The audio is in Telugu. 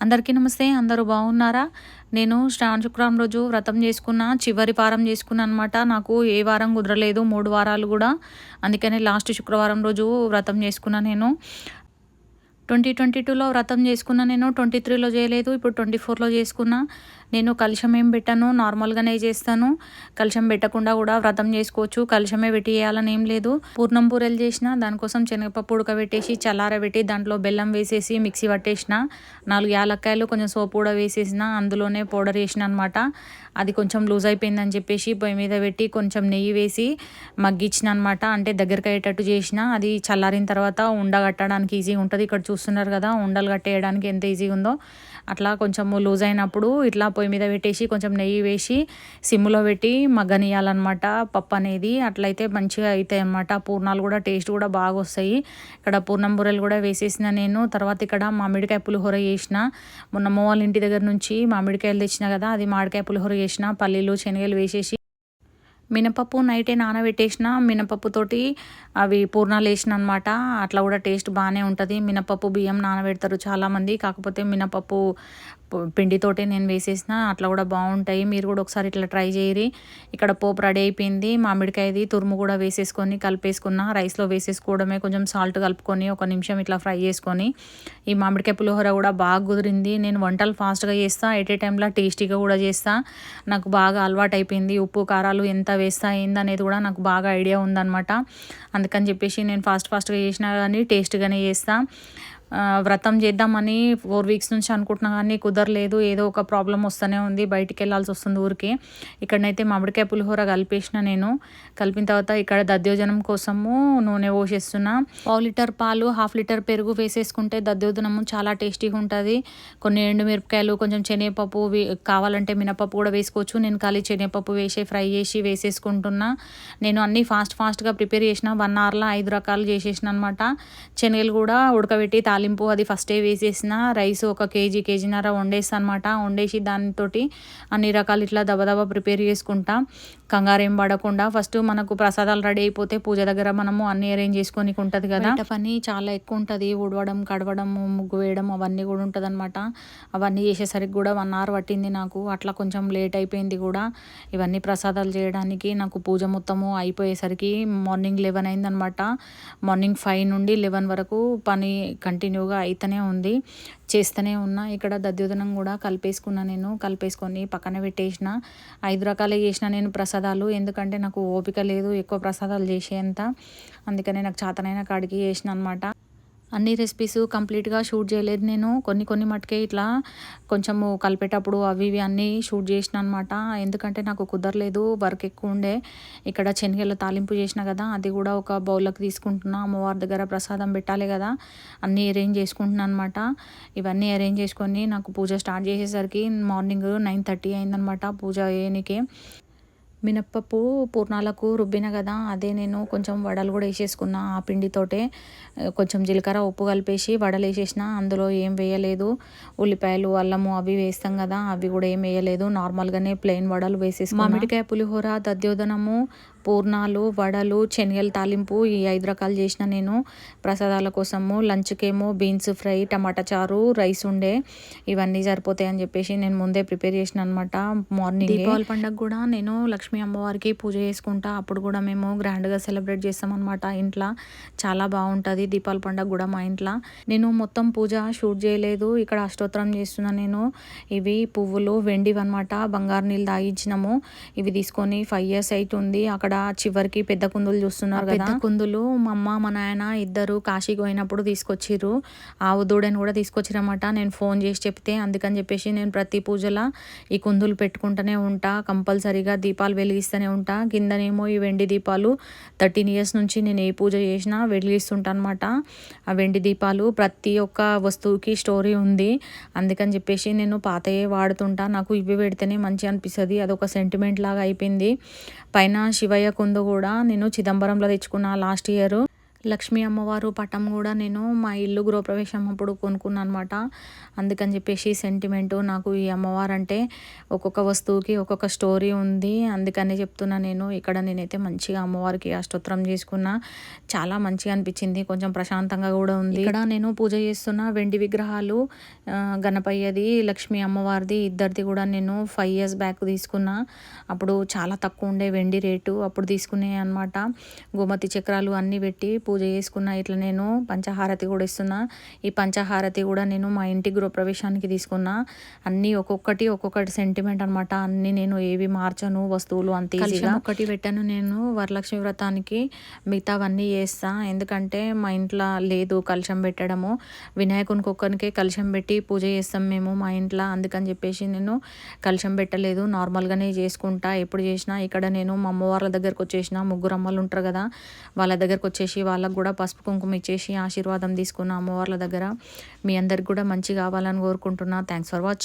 అందరికీ నమస్తే అందరూ బాగున్నారా? నేను శ్రావణ శుక్రవారం రోజు వ్రతం చేసుకున్న చివరి వారం చేసుకున్నా అనమాట నాకు ఏ వారం కుదరలేదు మూడు వారాలు కూడా. అందుకనే లాస్ట్ శుక్రవారం రోజు వ్రతం చేసుకున్నా నేను. ట్వంటీ ట్వంటీ టూలో వ్రతం చేసుకున్నా నేను ట్వంటీ త్రీలో చేయలేదు ఇప్పుడు ట్వంటీ ఫోర్లో చేసుకున్నా. నేను కలుషం ఏం పెట్టాను నార్మల్గానే చేస్తాను. కలుషం పెట్టకుండా కూడా వ్రతం చేసుకోవచ్చు. కలుషమే పెట్టి చేయాలని ఏం లేదు. పూర్ణం పూరలు చేసిన దానికోసం శనగపప్పు ఉడకబెట్టేసి చల్లారబెట్టి దాంట్లో బెల్లం వేసేసి మిక్సీ పట్టేసిన నాలుగు యాలక్కాయలు కొంచెం సోపు కూడా వేసేసిన అందులోనే పౌడర్ వేసిన అనమాట అది కొంచెం లూజ్ అయిపోయిందని చెప్పేసి పొయ్యి మీద పెట్టి కొంచెం నెయ్యి వేసి మగ్గించిన అనమాట అంటే దగ్గరికి అయ్యేటట్టు చేసిన అది చల్లారిన తర్వాత ఉండగట్టడానికి ఈజీగా ఉంటుంది. ఇక్కడ చూస్తున్నారు కదా ఉండలు కట్టేయడానికి ఎంత ఈజీగా ఉందో. అట్లా కొంచెం లూజ్ అయినప్పుడు ఇట్లా పొయ్యి మీద పెట్టేసి కొంచెం నెయ్యి వేసి సిమ్లో పెట్టి మగ్గనియాలన్నమాట పప్పు అనేది. అట్లయితే మంచిగా అవుతాయి అన్నమాట పూర్ణాలు కూడా టేస్ట్ కూడా బాగా వస్తాయి. ఇక్కడ పూర్ణం బూరెలు కూడా వేసేసిన నేను. తర్వాత ఇక్కడ మామిడికాయ పులిహోర చేసిన. మొన్న అమ్మ వాళ్ళ ఇంటి దగ్గర నుంచి మామిడికాయలు తెచ్చిన కదా అది మామిడికాయ పులిహోర చేసిన. పల్లీలు శనగలు వేసేసి మినపప్పు నైటే నానబెట్టేసిన. మినపప్పుతోటి అవి పూర్ణాలు వేసిన అనమాట అట్లా కూడా టేస్ట్ బాగానే ఉంటుంది. మినపప్పు బియ్యం నానబెడతారు చాలామంది. కాకపోతే మినపప్పు పిండితోటే నేను వేసేసిన అట్లా కూడా బాగుంటాయి. మీరు కూడా ఒకసారి ఇట్లా ట్రై చేయరి. ఇక్కడ పోపు రెడీ అయిపోయింది. మామిడికాయది తురుము కూడా వేసేసుకొని కలిపేసుకున్న. రైస్లో వేసేసుకోవడమే కొంచెం సాల్ట్ కలుపుకొని ఒక నిమిషం ఇట్లా ఫ్రై చేసుకొని. ఈ మామిడికాయ పులిహోర కూడా బాగా కుదిరింది. నేను వంటలు ఫాస్ట్గా చేస్తా. ఎట్ ఏ టైంలో టేస్టీగా కూడా చేస్తా. నాకు బాగా అలవాటు అయిపోయింది. ఉప్పు కారాలు ఎంత వేస్తా ఏందనేది కూడా నాకు బాగా ఐడియా ఉందన్నమాట. అందుకని చెప్పేసి నేను ఫాస్ట్ ఫాస్ట్గా చేసినా కానీ టేస్ట్గానే చేస్తాను వ్రతం చేద్దామని ఫోర్ వీక్స్ నుంచి అనుకుంటున్నా కానీ కుదరలేదు. ఏదో ఒక ప్రాబ్లం వస్తూనే ఉంది. బయటికి వెళ్ళాల్సి వస్తుంది ఊరికి. ఇక్కడనైతే మామిడికాయ పులిహోర కలిపేసిన నేను. కలిపిన తర్వాత ఇక్కడ దద్యోజనం కోసము నూనె పోసేస్తున్నా. పావు లీటర్ పాలు హాఫ్ లీటర్ పెరుగు వేసేసుకుంటే దద్యోజనము చాలా టేస్టీగా ఉంటుంది. కొన్ని ఎండుమిరపకాయలు కొంచెం శనగపప్పు కావాలంటే మినపప్పు కూడా వేసుకోవచ్చు. నేను ఖాళీ శనగపప్పు వేసి ఫ్రై చేసి వేసేసుకుంటున్నా. నేను అన్నీ ఫాస్ట్ ఫాస్ట్గా ప్రిపేర్ చేసిన వన్ అవర్లో ఐదు రకాలు చేసేసిన అనమాట శనగలు కూడా ఉడకబెట్టి తాలింపు అది ఫస్టే వేసేసిన రైస్ ఒక కేజీ కేజీన్నర వండేస్తాను అనమాట వండేసి దానితోటి అన్ని రకాలు ఇట్లా దబదబా ప్రిపేర్ చేసుకుంటా. కంగారేం పడకుండా ఫస్ట్ మనకు ప్రసాదాలు రెడీ అయిపోతే పూజ దగ్గర మనము అన్ని అరేంజ్ చేసుకొని ఉంటుంది కదా. పని చాలా ఎక్కువ ఉంటుంది. ఉడవడం కడవడం ముగ్గు వేయడం అవన్నీ కూడా ఉంటుంది అనమాట అవన్నీ చేసేసరికి కూడా వన్ అవర్ పట్టింది నాకు. అట్లా కొంచెం లేట్ అయిపోయింది కూడా. ఇవన్నీ ప్రసాదాలు చేయడానికి నాకు పూజ మొత్తము అయిపోయేసరికి మార్నింగ్ లెవెన్ అయిందనమాట మార్నింగ్ ఫైవ్ నుండి లెవెన్ వరకు పని కంటిన్యూగా అయితేనే ఉంది. చేస్తూనే ఉన్నా. ఇక్కడ దద్యోధనం కూడా కలిపేసుకున్నా నేను. కలిపేసుకొని పక్కన పెట్టేసిన. ఐదు రకాలే చేసిన నేను ప్రసాదాలు. ఎందుకంటే నాకు ఓపిక లేదు ఎక్కువ ప్రసాదాలు చేసేంత. అందుకనే నాకు చాతనైన కాడికి చేసిన అనమాట అన్ని రెసిపీస్ కంప్లీట్గా షూట్ చేయలేదు నేను. కొన్ని కొన్ని మటుకే ఇట్లా కొంచెము కలిపేటప్పుడు అవి ఇవి అన్నీ షూట్ చేసిన అనమాట ఎందుకంటే నాకు కుదరలేదు వర్క్ ఎక్కువ ఉండే. ఇక్కడ శనగల తాలింపు చేసిన కదా అది కూడా ఒక బౌల్లోకి తీసుకుంటున్నా. అమ్మవారి దగ్గర ప్రసాదం పెట్టాలి కదా అన్నీ అరేంజ్ చేసుకుంటున్నాను అనమాట ఇవన్నీ అరేంజ్ చేసుకొని నాకు పూజ స్టార్ట్ చేసేసరికి మార్నింగ్ నైన్ థర్టీ అయిందనమాట పూజ చేయనికే మినప్పప్పు పూర్ణాలకు రుబ్బిన కదా అదే నేను కొంచెం వడలు కూడా వేసేసుకున్నా ఆ పిండితోటే. కొంచెం జీలకర్ర ఉప్పు కలిపేసి వడలు వేసేసిన అందులో ఏం వేయలేదు. ఉల్లిపాయలు అల్లము అవి వేస్తాం కదా అవి కూడా ఏం వేయలేదు. నార్మల్గానే ప్లెయిన్ వడలు వేసేసి మామిడికాయ పులిహోర దద్యోధనము పూర్ణాలు వడలు శనగల తాలింపు ఈ ఐదు రకాలు చేసిన నేను. ప్రసాదాల కోసము లంచ్కేమో బీన్స్ ఫ్రై టమాటా చారు రైస్ ఉండే. ఇవన్నీ సరిపోతాయి అని చెప్పేసి నేను ముందే ప్రిపేర్ చేసిన అనమాట మార్నింగ్. దీపావళి పండుగ కూడా నేను లక్ష్మీ అమ్మవారికి పూజ చేసుకుంటా. అప్పుడు కూడా మేము గ్రాండ్గా సెలబ్రేట్ చేస్తాం అనమాట ఇంట్లో. చాలా బాగుంటుంది దీపావళి పండుగ కూడా మా ఇంట్లో. నేను మొత్తం పూజ షూట్ చేయలేదు. ఇక్కడ అష్టోత్తరం చేస్తున్నా నేను. ఇవి పువ్వులు వెండివి అనమాట బంగారు నీళ్ళు తాగించినాము ఇవి తీసుకొని ఫైవ్ ఇయర్స్ అవుతుంది అక్కడ చివరికి పెద్ద కుందులు చూస్తున్నారు పెద్ద కుందులు మా అమ్మ మా నాయన ఇద్దరు కాశీకి పోయినప్పుడు తీసుకొచ్చిర్రు. ఆవు దూడని కూడా తీసుకొచ్చిరన్నమాట. నేను ఫోన్ చేసి చెప్తే అందుకని చెప్పేసి నేను ప్రతి పూజల ఈ కుందులు పెట్టుకుంటూనే ఉంటా కంపల్సరీగా దీపాలు వెలిగిస్తూనే ఉంటా. కిందనేమో ఈ వెండి దీపాలు థర్టీన్ ఇయర్స్ నుంచి నేను ఏ పూజ చేసినా వెలిగిస్తుంటా అనమాట ఆ వెండి దీపాలు ప్రతి ఒక్క వస్తువుకి స్టోరీ ఉంది. అందుకని చెప్పేసి నేను పాతయే వాడుతుంటా. నాకు ఇవి పెడితేనే మంచి అనిపిస్తుంది. అదొక సెంటిమెంట్ లాగా అయిపోయింది. పైన శివయ్య కుందు కూడా నేను చిదంబరంలో తెచ్చుకున్న లాస్ట్ ఇయర్. లక్ష్మీ అమ్మవారు పటం కూడా నేను మా ఇల్లు గృహప్రవేశం అప్పుడు కొనుక్కున్నాను అనమాట అందుకని చెప్పేసి సెంటిమెంటు నాకు ఈ అమ్మవారు అంటే ఒక్కొక్క వస్తువుకి ఒక్కొక్క స్టోరీ ఉంది. అందుకని చెప్తున్నా నేను ఇక్కడ నేనైతే మంచిగా అమ్మవారికి అష్టోత్తరం చేసుకున్నా. చాలా మంచిగా అనిపించింది. కొంచెం ప్రశాంతంగా కూడా ఉంది. ఇక్కడ నేను పూజ చేస్తున్న వెండి విగ్రహాలు గణపయ్యది లక్ష్మీ అమ్మవారిది ఇద్దరిది కూడా నేను ఫైవ్ ఇయర్స్ బ్యాక్ తీసుకున్నా. అప్పుడు చాలా తక్కువ ఉండే వెండి రేటు అప్పుడు తీసుకునే అనమాట గోమతి చక్రాలు అన్నీ పెట్టి పూజ చేసుకున్న ఇట్లా నేను పంచహారతి కూడా ఇస్తున్నా. ఈ పంచహారతి కూడా నేను మా ఇంటి గృహప్రవేశానికి తీసుకున్నా. అన్నీ ఒక్కొక్కటి ఒక్కొక్కటి సెంటిమెంట్ అనమాట అన్నీ నేను ఏవి మార్చను వస్తువులు అంత ఒకటి పెట్టాను నేను వరలక్ష్మి వ్రతానికి. మిగతావన్నీ చేస్తా. ఎందుకంటే మా ఇంట్లో లేదు కలశం పెట్టడము. వినాయకునికి ఒక్కరికే కలశం పెట్టి పూజ చేస్తాం మేము మా ఇంట్లో. అందుకని చెప్పేసి నేను కలశం పెట్టలేదు. నార్మల్గానే చేసుకుంటా. ఎప్పుడు చేసినా ఇక్కడ నేను మా అమ్మవార్ల దగ్గరకు వచ్చేసిన. ముగ్గురు అమ్మలు ఉంటారు కదా వాళ్ళ దగ్గరకు వచ్చేసి వాళ్ళకు కూడా పసుపు కుంకుమ ఇచ్చేసి ఆశీర్వాదం తీసుకున్న అమ్మవార్ల దగ్గర మీ అందరికి కూడా మంచి కావాలని కోరుకుంటున్నా. Thanks for watching